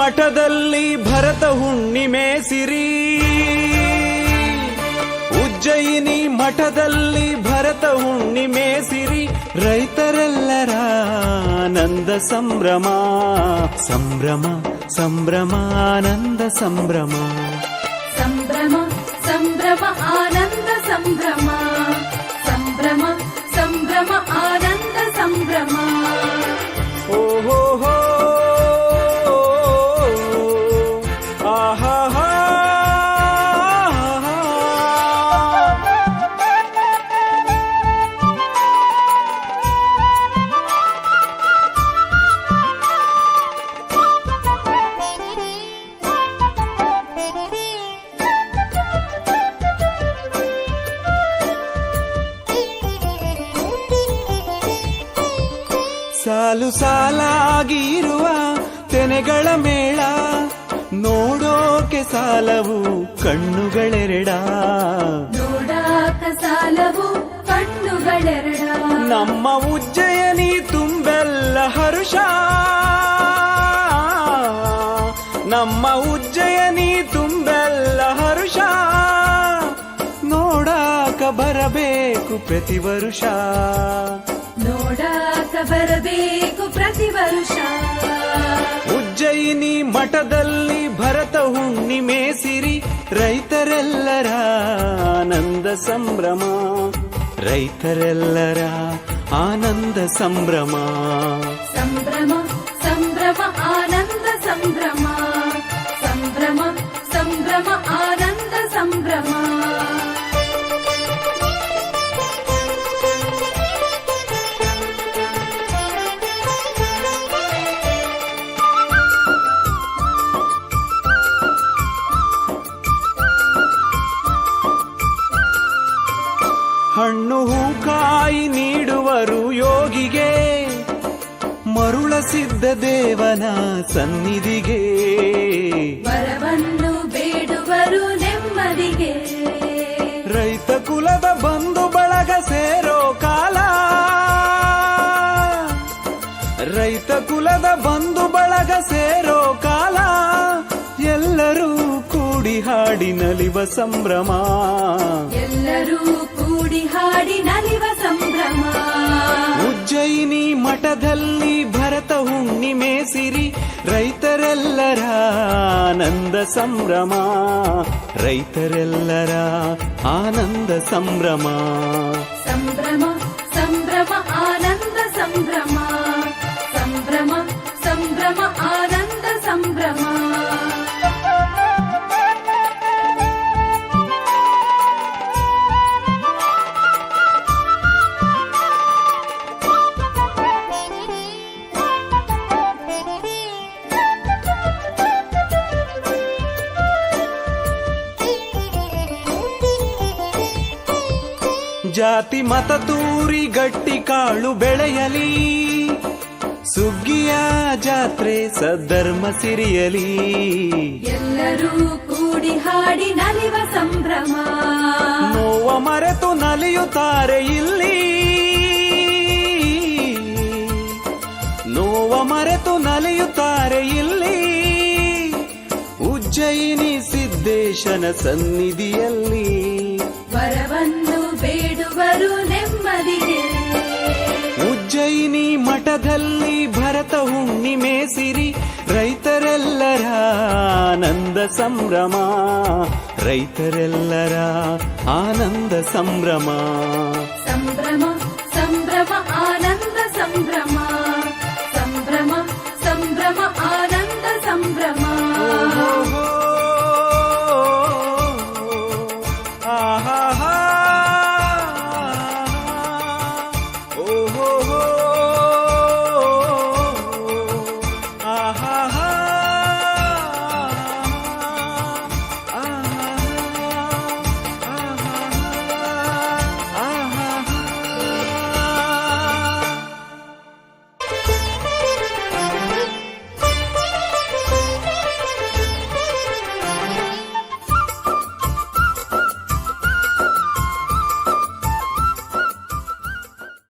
ಮಠದಲ್ಲಿ ಭರತ ಹುಣ್ಣಿಮೆ ಸಿರಿ ಉಜ್ಜಯಿನಿ ಮಠದಲ್ಲಿ ಭರತ ಹುಣ್ಣಿಮೆ ಸಿರಿ ರೈತರೆಲ್ಲರ ಆನಂದ ಸಂಭ್ರಮ ಸಂಭ್ರಮ ಸಂಭ್ರಮ ಆನಂದ ಸಂಭ್ರಮ ಸಂಭ್ರಮ ಸಂಭ್ರಮ ಆನಂದ ಸಂಭ್ರಮ ಸಂಭ್ರಮ ಸಂಭ್ರಮ ಆನಂದ ಸಾಲು ಸಾಲಾಗಿರುವ ತೆನೆಗಳ ಮೇಳ ನೋಡೋಕೆ ಸಾಲವು ಕಣ್ಣುಗಳೆರಡ. ನೋಡಾಕ ಸಾಲವು ಕಣ್ಣುಗಳೆರಡ. ನಮ್ಮ ಉಜ್ಜಯನಿ ತುಂಬೆಲ್ಲ ಹರುಷ. ನಮ್ಮ ಉಜ್ಜಯನಿ ತುಂಬೆಲ್ಲ ಹರುಷ. ನೋಡಾಕ ಬರಬೇಕು ಪ್ರತಿ ವರುಷ. ನೋಡಾಕ ಬರಬೇಕು ಪ್ರತಿ ವರುಷ ಉಜ್ಜಯಿನಿ ಮಠದಲ್ಲಿ ಭರತ ಹುಣ್ಣಿಮೆ ಸಿರಿ ರೈತರೆಲ್ಲರ ಆನಂದ ಸಂಭ್ರಮ ರೈತರೆಲ್ಲರ ಆನಂದ ಸಂಭ್ರಮ ಸಂಭ್ರಮ ಹಣ್ಣು ಹೂಕಾಯಿ ನೀಡುವರು ಯೋಗಿಗೆ. ಮರುಳ ಸಿದ್ಧ ದೇವನ ಸನ್ನಿಧಿಗೆ. ವರವನ್ನು ಬೇಡುವರು ನೆಮ್ಮದಿಗೆ. ರೈತ ಕುಲದ ಬಂಧು ಬಳಗ ಸೇರೋ ಕಾಲ. ರೈತ ಕುಲದ ಬಂಧು ಬಳಗ ಸೇರೋ ಕಾಲ. ಎಲ್ಲರೂ ಕೂಡಿ ಹಾಡಿ ನಲಿವ ಸಂಭ್ರಮ. ಉಜ್ಜಯಿನಿ ಮಠದಲ್ಲಿ ಭರತ ಹುಣ್ಣಿಮೆ ಸಿರಿ ರೈತರೆಲ್ಲರ ಆನಂದ ಸಂಭ್ರಮ ರೈತರೆಲ್ಲರ ಆನಂದ ಸಂಭ್ರಮ ಸಂಭ್ರಮ ಸಂಭ್ರಮ ಆನಂದ ಸಂಭ್ರಮ ಜಾತಿ ಮತ ತೂರಿ ಗಟ್ಟಿ ಕಾಳು ಬೆಳೆಯಲಿ. ಸುಗ್ಗಿಯ ಜಾತ್ರೆ ಸದ್ಧರ್ಮ ಸಿರಿಯಲಿ. ಎಲ್ಲರೂ ಕೂಡಿ ಹಾಡಿ ನಲಿವ ಸಂಭ್ರಮ. ನೋವ ಮರೆತು ನಲಿಯುತ್ತಾರೆ ಇಲ್ಲಿ. ನೋವ ಮರೆತು ನಲಿಯುತ್ತಾರೆ ಇಲ್ಲಿ. ಉಜ್ಜಯಿನಿ ಸಿದ್ದೇಶನ ಸನ್ನಿಧಿಯಲ್ಲಿ. ವರವನ್ನು ಬೇಡುವರು ನೆಮ್ಮದಿಗೆ ಉಜ್ಜಯಿನಿ ಮಠದಲ್ಲಿ ಭರತ ಹುಣ್ಣಿಮೆ ಸಿರಿ ರೈತರೆಲ್ಲರ ಆನಂದ ಸಂಭ್ರಮ ರೈತರೆಲ್ಲರ ಆನಂದ ಸಂಭ್ರಮ ಸಂಭ್ರಮ ಸಂಭ್ರಮ ಆನಂದ ಸಂಭ್ರಮ